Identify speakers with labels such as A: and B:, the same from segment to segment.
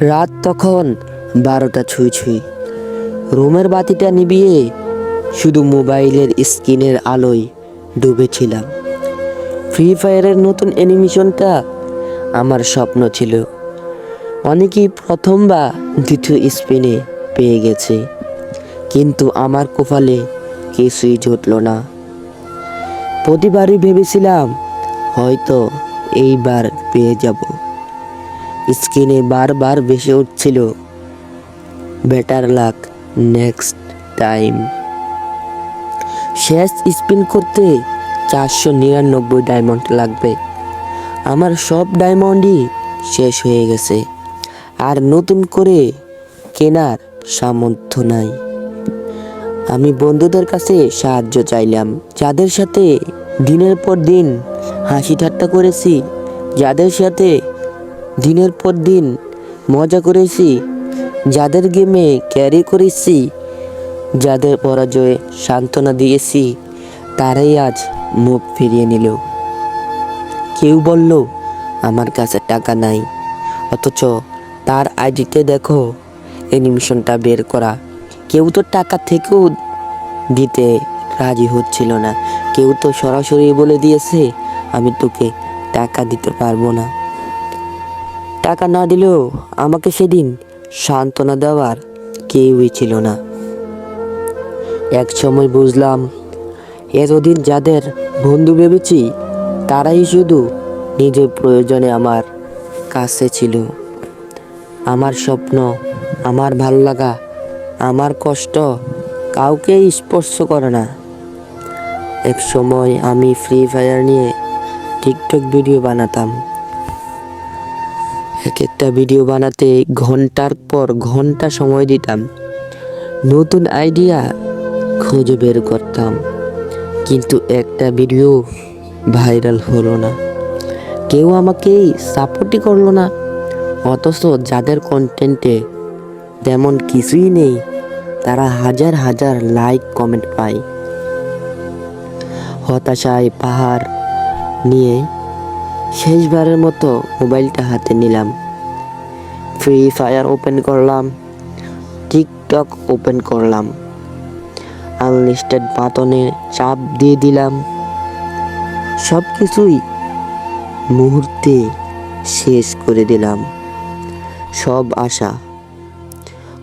A: রাত তখন বারোটা ছুঁই ছুঁই। রুমের বাতিটা নিভিয়ে শুধু মোবাইলের স্ক্রিনের আলোয় ডুবেছিলাম। ফ্রি ফায়ারের নতুন অ্যানিমেশনটা আমার স্বপ্ন ছিল। অনেকেই প্রথম বা দ্বিতীয় স্পিনে পেয়ে গেছে। কিন্তু আমার কপালে কিছুই জুটল না। প্রতিবারই ভেবেছিলাম হয়তো এইবার পেয়ে যাব। স্ক্রিনে বারবার ভেসে উঠছিল। Better luck, next time. শেষ স্পিন করতে চারশো নিরানব্বই ডায়মন্ড লাগবে। আমার সব ডায়মন্ডই শেষ হয়ে গেছে। আর নতুন করে কেনার সামর্থ্য নাই। আমি বন্ধুদের কাছে সাহায্য চাইলাম, যাদের সাথে দিনের পর দিন হাসি ঠাট্টা করেছি, যাদের সাথে দিনের পর দিন মজা করেছি, যাদের গেমে ক্যারি করেছি, যাদের পরাজয়ে সান্ত্বনা দিয়েছি, তারাই আজ মুখ ফিরিয়ে নিল। কেউ বলল, আমার কাছে টাকা নাই, অথচ তার আইডিতে দেখো, অ্যানিমেশনটা বের করা। কেউ তো টাকা থেকেও দিতে রাজি হচ্ছিল না। কেউ তো সরাসরি বলে দিয়েছে, আমি তোকে টাকা দিতে পারব না। টাকা না দিলেও আমাকে সেদিন সান্ত্বনা দেওয়ার কেউই ছিল না। এক সময় বুঝলাম, এতদিন যাদের বন্ধু ভেবেছি, তারাই শুধু নিজের প্রয়োজনে আমার কাছে ছিল। আমার স্বপ্ন, আমার ভালো লাগা, আমার কষ্ট কাউকে স্পর্শ করে না। এক সময় আমি ফ্রি ফায়ার নিয়ে টিকটক ভিডিও বানাতাম। এক একটা ভিডিও বানাতে ঘণ্টার পর ঘণ্টা সময় দিতাম। নতুন আইডিয়া খুঁজে বের করতাম। কিন্তু একটা ভিডিও ভাইরাল হলো না। কেউ আমাকে সাপোর্টই করল না। অথচ যাদের কন্টেন্টে তেমন কিছুই নেই, তারা হাজার হাজার লাইক কমেন্ট পায়। হতাশায় পাহাড় নিয়ে শেষবারের মতো মোবাইলটা হাতে নিলাম। ফ্রি ফায়ার ওপেন করলাম, টিকটক ওপেন করলাম। আনলিস্টেড বাটনে চাপ দিয়ে দিলাম। সব কিছুই মুহূর্তে শেষ করে দিলাম। সব আশা।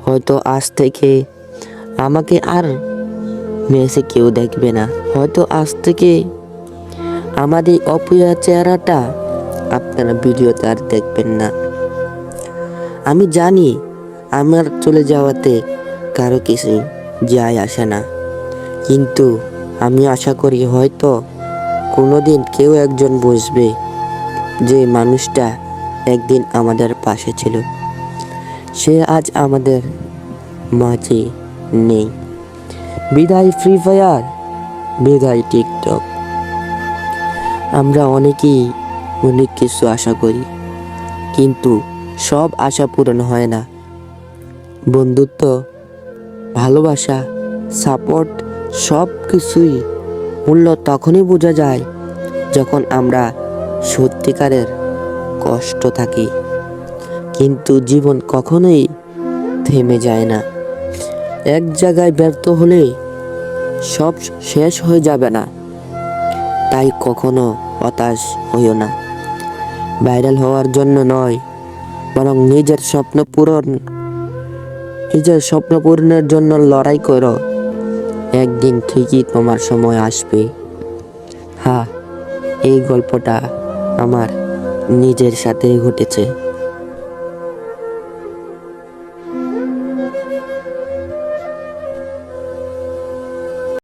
A: হয়তো আজ থেকে আমাকে আর মেসে কেউ দেখবে না। হয়তো আজ থেকে আমাদের অপ্রিয় চেহারাটা আপনারা ভিডিওতে আর দেখবেন না। আমি জানি আমার চলে যাওয়াতে কারও কিছু যায় আসে না। কিন্তু আমি আশা করি হয়তো কোনোদিন কেউ একজন বুঝবে যে মানুষটা একদিন আমাদের পাশে ছিল। সে আজ আমাদের মাঝে নেই। বিদায় ফ্রি ফায়ার বিদায় টিকটক আমরা অনেকেই অনেক কিছু আশা করি, কিন্তু সব আশা পূরণ হয় না। বন্ধুত্ব, ভালোবাসা সাপোর্ট সব কিছুই মূল্য তখনই বোঝা যায় যখন আমরা সত্যিকারের কষ্ট থাকি, কিন্তু জীবন কখনোই থেমে যায় না। এক জায়গায় ব্যর্থ হলে সব শেষ হয়ে যাবে না। তাই কখনো হতাশ হইও না। ভাইরাল হওয়ার জন্য নয়, বরং নিজের স্বপ্ন পূরণ, নিজের স্বপ্ন পূরণের জন্য লড়াই করো। একদিন ঠিকই তোমার সময় আসবে। হ্যাঁ এই গল্পটা আমার নিজের সাথেই ঘটেছে।